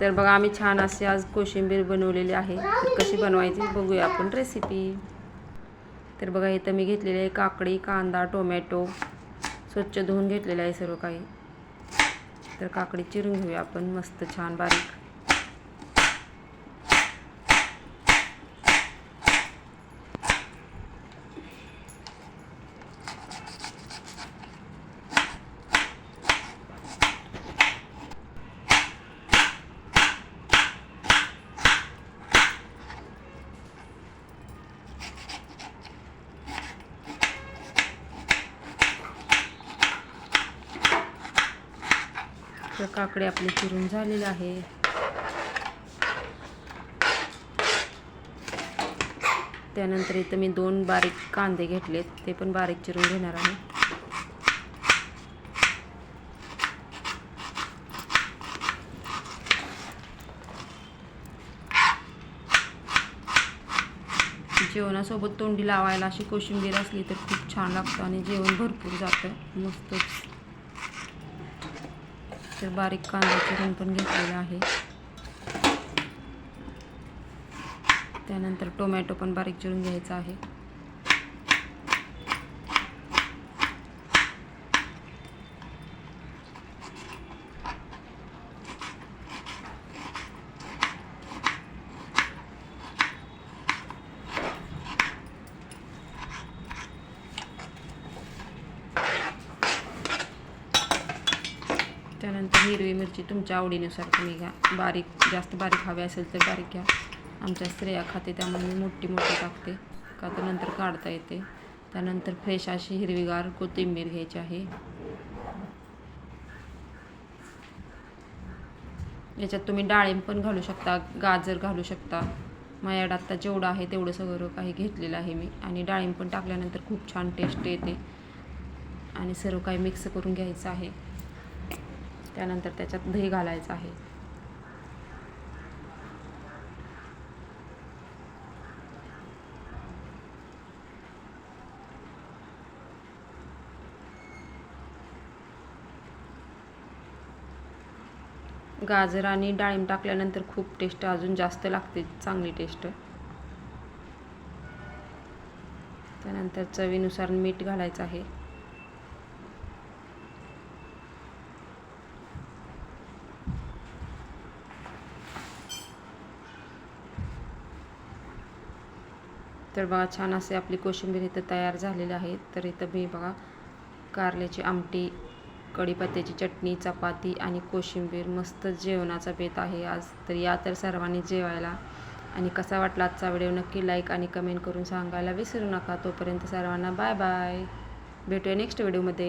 तर बघा आम्ही छान असे आज कोशिंबीर बनवलेली आहे. तर कशी बनवायची बघूया आपण रेसिपी तर बघा इथं मी घेतलेली आहे काकडी कांदा टोमॅटो. स्वच्छ धुवून घेतलेलं आहे सर्व काही. तर काकडी चिरून घेऊया आपण. मस्त छान बारीक. तर काकडे आपली चिरून झालेली आहे. त्यानंतर इथं मी दोन बारीक कांदे घेतलेत ते पण बारीक चिरून घेणार आहे. जेवणासोबत तोंडी लावायला अशी कोशिंबीर असली तर खूप छान लागतं आणि जेवण भरपूर जातं मस्तच. तर बारीक कांदा चिरून पण घेतलेला आहे. त्यानंतर टोमॅटो पण बारीक चिरून घ्यायचा आहे. त्यानंतर हिरवी मिरची तुमच्या आवडीनुसार तुम्ही घ्या. बारीक जास्त बारीक हवे असेल तर बारीक घ्या. आमच्या स्त्रिया खाते त्यामुळे मी मोठी मोठी टाकते. का तर नंतर काढता येते. त्यानंतर फ्रेश अशी हिरवीगार कोथिंबीर घ्यायची आहे. याच्यात तुम्ही डाळिंब पण घालू शकता गाजर घालू शकता. माझ्याकडे आत्ता जेवढं आहे तेवढं सगळं काही घेतलेलं आहे मी. आणि डाळिंब पण टाकल्यानंतर खूप छान टेस्ट येते. आणि सर्व काही मिक्स करून घ्यायचं आहे. त्यानंतर त्याच्यात दही घालायचं आहे. गाजर आणि डाळिंब टाकल्यानंतर खूप टेस्ट अजून जास्त लागते चांगली टेस्ट त्यानंतर चवीनुसार मीठ घालायचं आहे. तर बघा छान असे आपली कोशिंबीर इथं तयार झालेली आहे. तर इथं मी बघा कारल्याची आमटी कढीपत्त्याची चटणी चपाती आणि कोशिंबीर मस्त जेवणाचा बेत आहे आज. तर या तर सर्वांनी जेवायला. आणि कसा वाटला आजचा व्हिडिओ नक्की लाईक आणि कमेंट करून सांगायला विसरू नका. तोपर्यंत सर्वांना बाय बाय. भेटूया नेक्स्ट व्हिडिओमध्ये.